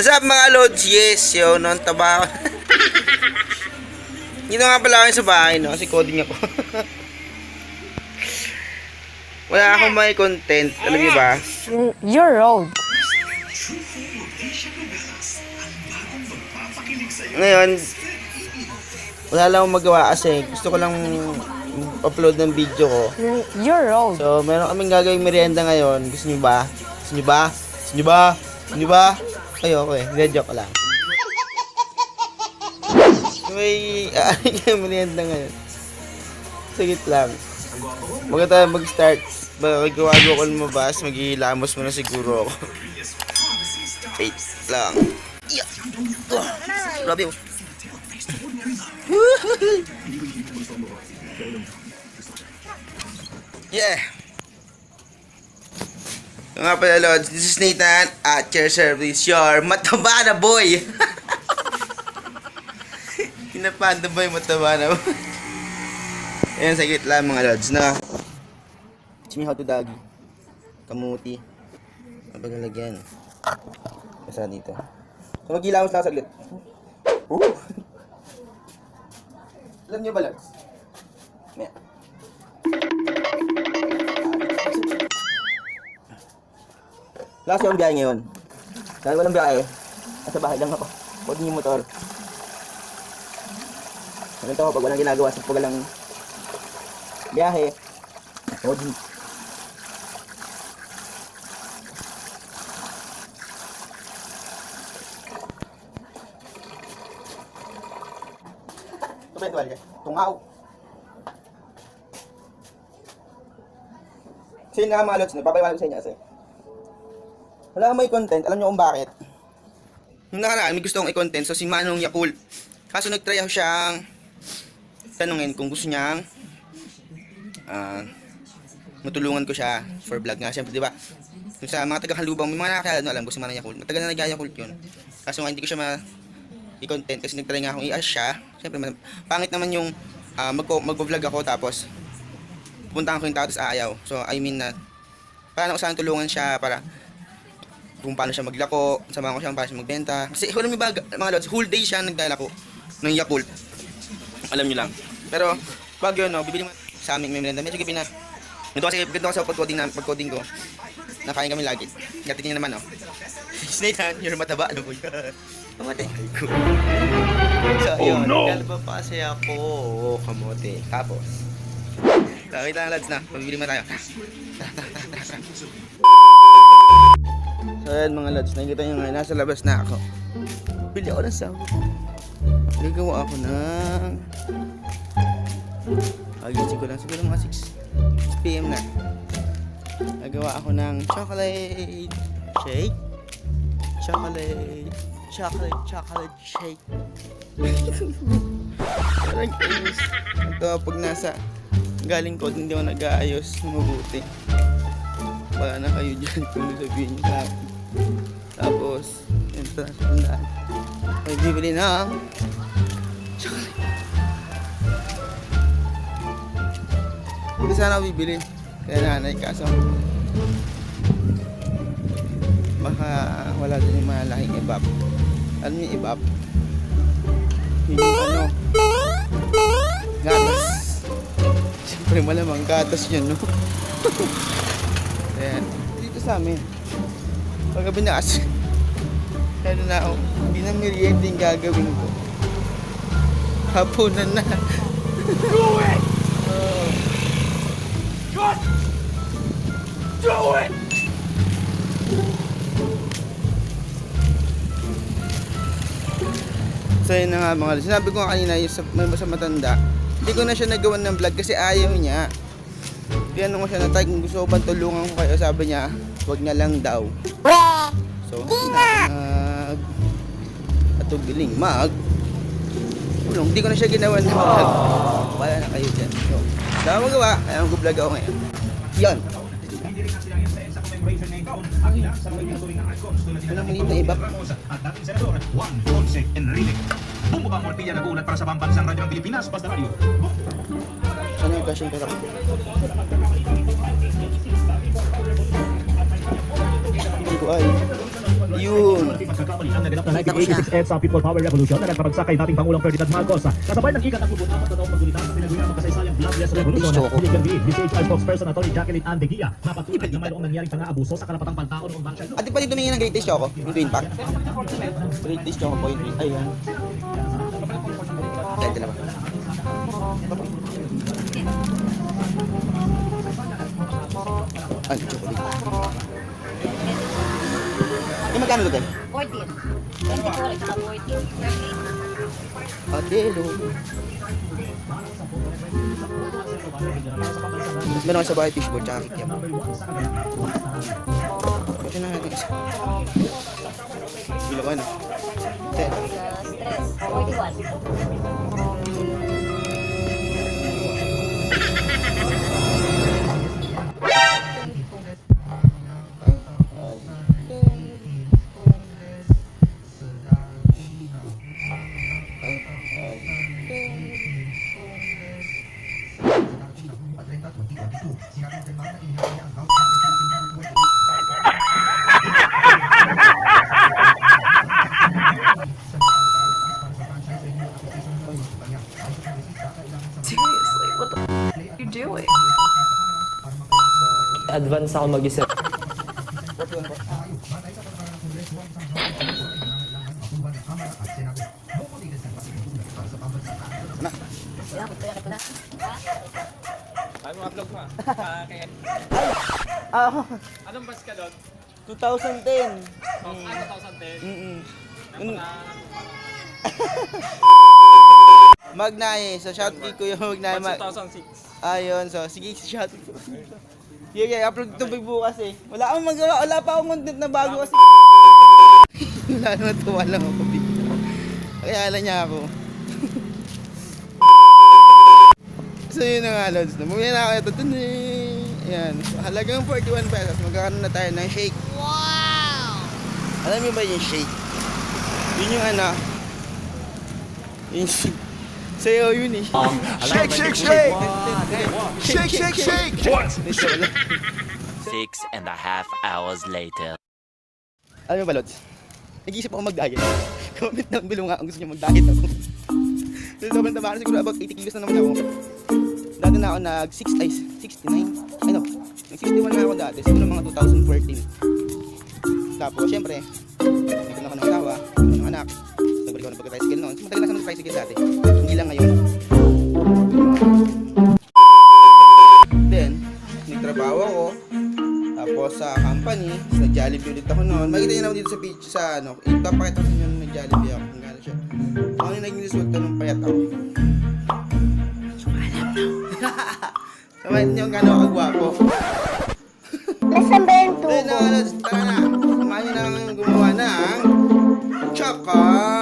What's up mga lods? Yes, yun, no, ang taba ko. Dito nga pala ako sa bahay, no? Kasi coding ako. Wala akong may content, alam niyo ba? You're old. Ngayon, wala lang akong magawa kasi gusto ko lang upload ng video ko. You're old. So, meron kaming gagawing merienda ngayon. Gusto niyo ba? Gusto niyo ba? Gusto niyo ba? Gusto niyo ba? Ayoko eh. Hindi, joke lang. May aaring kayong merienda ngayon. Sagit lang. Tayo mag-start, magawa ko lumabas, maghihilamos muna siguro ako. Wait lang. Yeah. Oh, grabe oh. Yeah. Yung nga pala, Lods, this is Nathan at your service, your mataba na boy. Pinapanda boy, mataba na boy. Ayan, saglit lang mga Lods, na. Teach me how to doggy. Kamuti. Mapagalagyan. Basta dito. So, maghilamos lang saglit. Alam niyo ba, Lods? May- Last yung biyahe ngayon. Dahil walang biyahe, nasa bahay lang ako. Huwag niyo motor. Ganito ako pag walang ginagawa sa pag walang biyahe. Huwag Ito ba? Tungaw. Kasi nga mga lods, nagpapaliwanag ko sa inyo kasi wala akong may content, alam niyo kung bakit. Yung nakaraan, may gusto kong i-content, so si Manong Yakult. Kaso nagtry ako siyang tanungin kung gusto niyang ah matulungan ko siya for vlog nga. Siyempre, di ba? Yung sa mga taga-halubang, may mga nakakala no, alam ko si Manong Yakult. Matagal na nag-Yakult yun. Kaso nga hindi ko siya ma i-content kasi nagtry nga akong i-ask siya. Siyempre, pangit naman yung ah, magko- mag-vlog ako tapos pupuntahan ko yung tao aayaw. So, I mean na paano ko sana tulungan siya para kung paano siya maglako, samahan ko siya paano siya magbenta. Kasi alam niyo ba, mga lods, whole day siya naglalako ng Yakult. Alam niyo lang. Pero, pag yun, no, bibili mo sa aming may merenda. Medyo gipin na. Ito kasi, ganito kasi pag-coding, na, pag-coding ko. Nakain kami lagi. Gatin niya naman, oh. Snake hand, you're mataba. Ano ko yun? Kamote. So, yun. Oh, no. Naglalaba pa kasi ako. Oh, kamote. Tapos, Nakita na lads na, pabibili mo tayo. So ayan mga lads, nakikita nyo nga, nasa labas na ako. Bili ako ng sahod. Nagawa ako ng... Agising ko lang, siguro mga 6, 6 p.m. na. Nagawa ako ng chocolate shake. Chocolate, chocolate, chocolate shake. Parang inis. Ito pag nasa galing ko, hindi ako nag-aayos na mabuti. Wala na kayo dyan kung sabihin niyo sa akin. Tapos, yun sa tandaan. May bibili na chocolate. Hindi sana bibili. Kaya nanay kaso baka wala din yung malaking ibab. Alam niyo? Yun yung ano, gatas. Siyempre malamang gatas yun, no? Ayan. Dito sa amin. Paggabi na kasi. Kaya na ako. Hindi na merienda yung gagawin ko. Hapunan na. Do it! Do it! So yun na nga mga lods. Sinabi ko nga kanina yung sa, may sa matanda, hindi ko na siya nagawan ng vlog kasi ayaw niya. Kaya nung ko siya natag, kung gusto ko bang tulungan ko kayo, sabi niya, wag na lang daw. So, nag atubiling mag tulong. Hindi ko na siya ginawa ng vlog. Wala na kayo dyan. So, dama magawa, kaya mag-vlog ako ngayon. Yan. Walang maliit na iba. at dating senador Juan Ponce Enrique. Bumubang Morpilla nagulat para sa pambansang radyo ng Pilipinas, Basta Radio. Sana yung question pero Hindi ko ay. Yun. Pagkakamali ang naganap na 1986 EDSA People Power Revolution na nagpabagsak kay dating Pangulong Ferdinand Marcos. Kasabay ng ika-34 na taong pagulitang sa pinagwilang makasaysayang Bloodless Revolution. Binigyan din, DCHR spokesperson Atty. Jacqueline Andeguia na patunay na mayroong nangyaring pang-aabuso sa karapatang pantao noong Bank Siya. At di pa dito tumingin ng Great Taste Choco, yung Twin Pack. Great Taste Choco po yung Twin. Ayun. Dahil dala ba? Ay, chocolate. Yung magkano ito, Tem? 14. 24 at saka 14. 38. Adelo. Mas meron sa bahay fishbowl tsaka kikiam. Kasi na natin isa. Bilo ka na. Ten. Uh, stress. 41. Advance ako mag-isip. Ah, Anong bus ka doon? 2010. Oh, ano 2010? Mm-mm. Napaka... Magnaye. So, shout out ko yung Magnaye. Batch Mag 2006. Ayun, so sige, shout. Yeah, yeah, upload to bukas eh. Wala akong magawa, wala pa akong content na bago kasi. wala naman tuwa lang ako dito. Kaya alam niya ako. so yun na nga, Lods. Bumili na ako ito. Dun eh. Ayan. So, halagang 41 pesos. Magkakaroon na tayo ng shake. Wow! Alam niyo ba yung shake? Yun yung ano. Yung shake. Sayo yun eh. Shake, shake, shake! Shake, shake, shake! Six and a half hours later. Alam mo ba, Lods? Nag-iisip ako mag-diet. Comment down below nga kung gusto niyo mag-diet ako. so, sobrang tama na siguro about 80 kilos na naman ako. Dati na ako nag 6 ay 69. Ay no, nag 61 na ako dati. Siguro mga 2014. Tapos, syempre, nagkaroon ako ng asawa, ng anak. Nabalik ako ng pagka-tricycle noon. Matagal na ng tricycle dati. Hindi lang ngayon. Then, nagtrabaho ako. Tapos sa company, sa Jollibee ulit ako noon. Makikita niyo naman dito sa page sa ano, ipapakita ko sa inyo ng Jollibee ako kung gano'n siya. Ano yung naging resulta nung payat ako. Samahan niyo kung gano'n ako gwapo. Nasaan ba yung tubo? ano, tara na. Niyo na gumawa ng Choco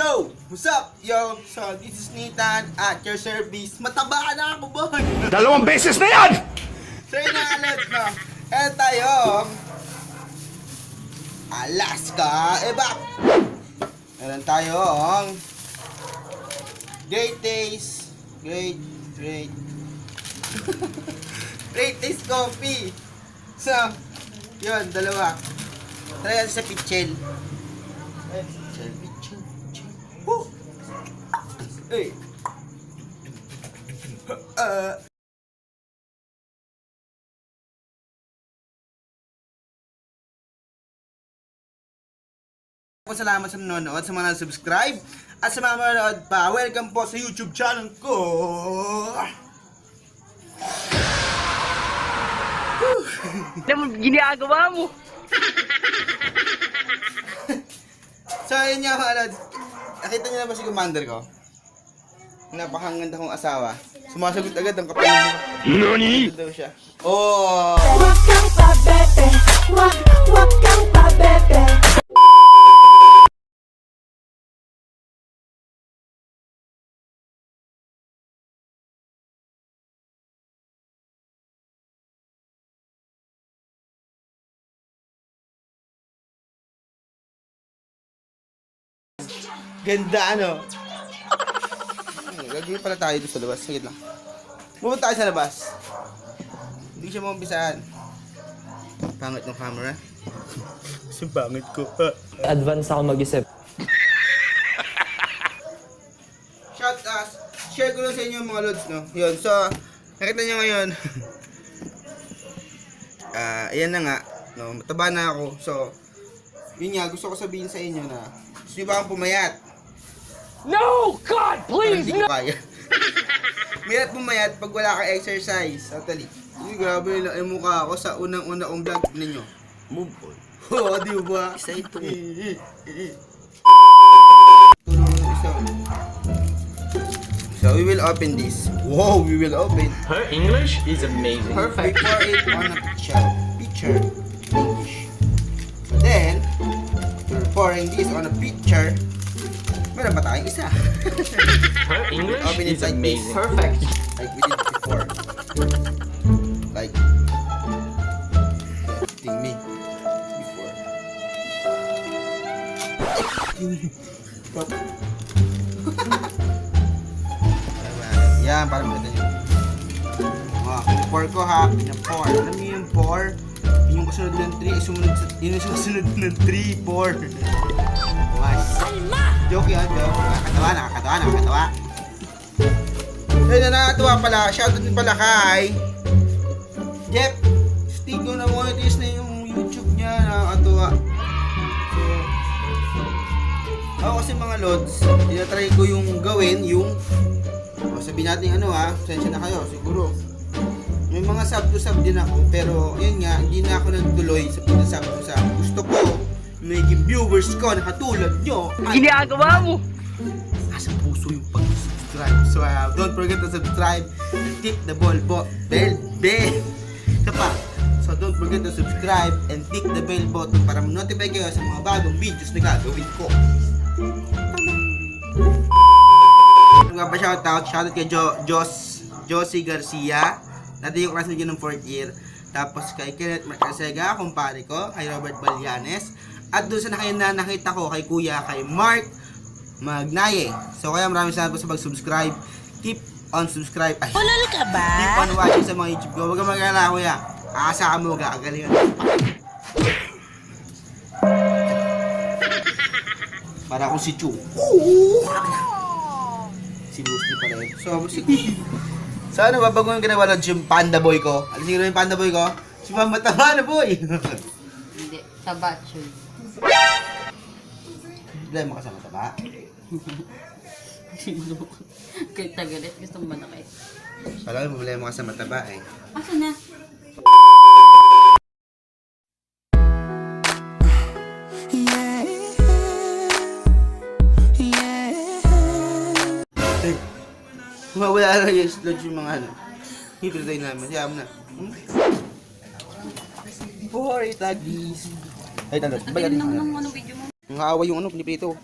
Yo! What's up? Yo! So, this is Nathan at your service. Mataba ka na ako, boy! Dalawang beses na yan! So, yun na alas, no? Eto tayo. Alaska Ebak. Meron tayong Great Taste. Great, great. great Taste Coffee. So, yun, dalawa. Try natin sa Pichel. Pichel, Pichel. Woo! Hey! Uh, po salamat sa nanonood, sa mga subscribe at sa mga manonood pa. Welcome po sa YouTube channel ko. Ano mo ginagawa mo? So, ayun nga mga lods. Nakita niyo na ba si Commander ko? Napakanganda kong asawa. Sumasagot agad ang kapal mo. NANI? daw siya. Oh! Ganda ano? Gagawin pala tayo dito sa labas. Sige lang. Pupunta tayo sa labas. Hindi siya maumpisahan. Pangit ng camera. Kasi pangit ko. advance ako mag-isip. Shout us. Share ko lang sa inyo mga lods, no? Yun, so, nakita nyo ngayon. Ah, ayan na nga. No, mataba na ako. So, yun nga, gusto ko sabihin sa inyo na gusto nyo ba akong pumayat? No! God, Please, hindi ko kaya. Mayat pumayat pag wala kang exercise. Totally. Hindi, grabe lang yung mukha ko sa unang-una kong vlog ninyo. Move on. Oo, di ba? Isa ito. Tulong ng isa. So, we will open this. Wow, we will open. Her English is amazing. Perfect. We pour it on a picture. Picture. English. Then, we're pouring this on a picture. Meron pa tayong isa. Her English Open it is like this. amazing. Perfect. like we did before. Like, ting me before. Yan, para makita nyo. Ah, pour ko ha, pina-pour. Alam niyo yung pour? Yun yung kasunod ng 3, ay sumunod sa, yun yung sumunod ng 3, pour. Joke yan, joke. Nakakatawa, nakakatawa, nakakatawa. Ayun na nakakatawa pala, shoutout din pala kay Jeff. Stigo na monetize na yung YouTube niya, nakakatawa. So, ako kasi mga lods, tinatry ko yung gawin, yung o, sabihin natin ano ha, sensya na kayo, siguro. May mga sub to sub din ako, pero yun nga, hindi na ako nagtuloy sa pag-sub to sub. Gusto ko, maging viewers ko na katulad nyo. ay Ginagawa mo! nasa puso yung pag-subscribe. So, uh, don't forget to subscribe and click the bell, bo bell, bell. Isa pa. So, don't forget to subscribe and click the bell button para ma-notify kayo sa mga bagong videos na gagawin ko. Nga pa shoutout, shoutout kay jo Jos, Josie Garcia. Dati yung classmate ng 4th year. Tapos kay Kenneth Marcasega, kumpare ko, kay Robert Balyanes. At doon sa nakayin na nakita ko kay Kuya, kay Mark Magnaye. So kaya maraming salamat po sa pag-subscribe. Keep on subscribe. Ay, Ulol ka ba? keep on watching sa mga YouTube ko. Huwag kang mag-alala, kuya. Aasahan mo, gagalingan. Para akong si Chu. Si Boosty pala yun. So, si... Sana babago yung ginawa ng yung panda boy ko. Ano siguro yung panda boy ko? Si Mama Tama na boy. Hindi, tabat yun. Problema ka sa mataba. Kahit tagalit, gusto mo malaki. Wala yung problema ka sa mataba eh. Asa na? Eh, mawala na yung sludge yung mga ano. Hipotay namin. Kaya mo na. Hmm? Boy, tagis. Ay, tanda. Ba yan? Nangaaway yung ano, pinipito.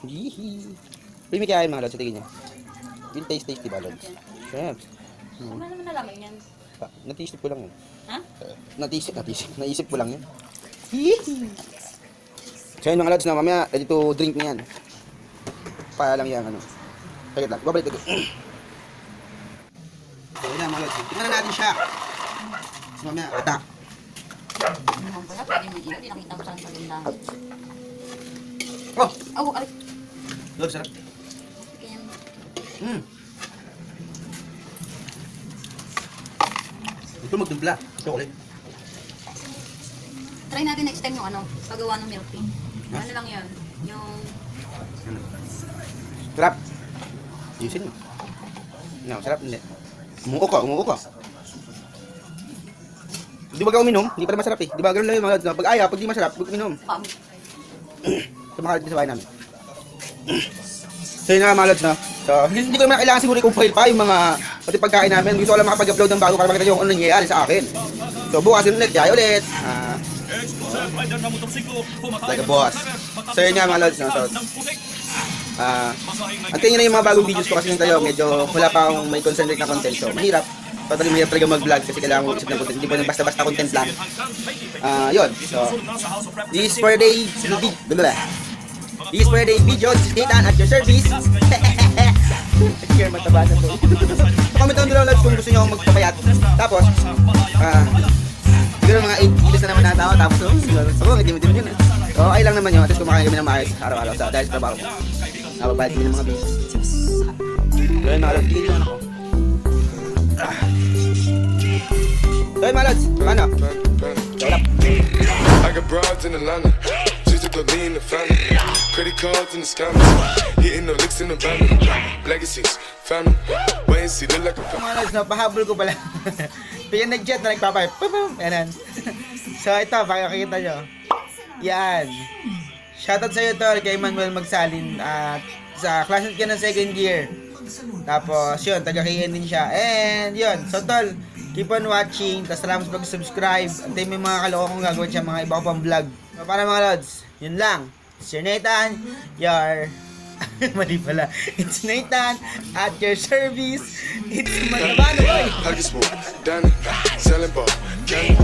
Hihi. Pero may kaya mga lods, sa tingin niya. Yung taste taste, diba lods? Sarap. Ano naman nalaman yan? Ah, Natisip ko lang yun. Ha? Natisip, natisip. Naisip ko lang yun. Hihi. So yun mga lods na mamaya, ready to drink na yan. Para lang yan, ano. Saglit lang, babalik ko. So yun na mga lods, tingnan na natin siya. So mamaya, ata. Ano pala, pwede mo hindi nakita ko saan sa lindahan. Oh, Oh, ay, lods, sarap. kaya Mm. Ito magtimpla. Chocolate. Try natin next time yung ano, paggawa ng milk tea. Ano lang yun? Yung... Sarap. Ayusin mo. No, sarap hindi. Umuo ka. Di ba ka uminom? Hindi pa rin masarap eh. Di ba ganun lang yung mga lods, Pag ayaw, pag di masarap, huwag uminom. Sa mga sa bahay namin. So yun na mga lods, no? So, hindi ko naman kailangan siguro i-compile pa yung mga pati pagkain namin. Gusto ko lang makapag-upload ng bago para makita yung ano nangyayari sa akin. So, bukas yun ulit, kaya ulit. Ah, like a boss. So yun nga, mga lods, no? So, ah, antayin nyo na yung mga bagong videos ko kasi yung tayo, medyo wala pa akong may concentrate na content. So, mahirap. Totally mahirap talaga mag-vlog kasi kailangan mo isip ng content. Hindi pa yung basta-basta content lang. Ah, yun. So, this is for the This is for video. This is Nathan at your service. Share mataba na to. Comment down below lads kung gusto nyo akong magpapayat. Tapos, ah, siguro mga 8 kilos na naman nata ako. Tapos, oh, siguro, siguro, hindi mo din yun. So, okay lang naman yun. At least kumakain kami ng maayos araw-araw sa dahil sa trabaho mo. Napapayat kami ng mga bills. So, yun mga lang ako. Mga lads, paano? Wala. I got broads in Atlanta. Just lean in the family. Credit cards in the scammers. Hitting the licks in the van. Legacies, family. Wait and see, look like a mga lads, no, pahabol ko pala. Yung nag-jet na nagpapay. Pum, pum, Yan. so, ito, pakikita nyo. Yan. Shoutout sa'yo, Tol, kay Manuel Magsalin. At sa classmate ka ng second year. Tapos, yun, taga KN din siya. And, yun. So, Tol, keep on watching. Tapos, salamat sa pag-subscribe. Antay may mga kaloko kong gagawin siya, mga iba ko pang vlog. So, para mga lods, yun lang. It's your Nathan, your... Mali pala. It's Nathan at your service. It's Manabano. Pocket smoke, Danny, selling ball, candy.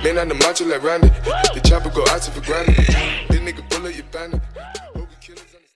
Man on the macho like Randy. The chopper go out to for granted. This nigga bullet, you bandit.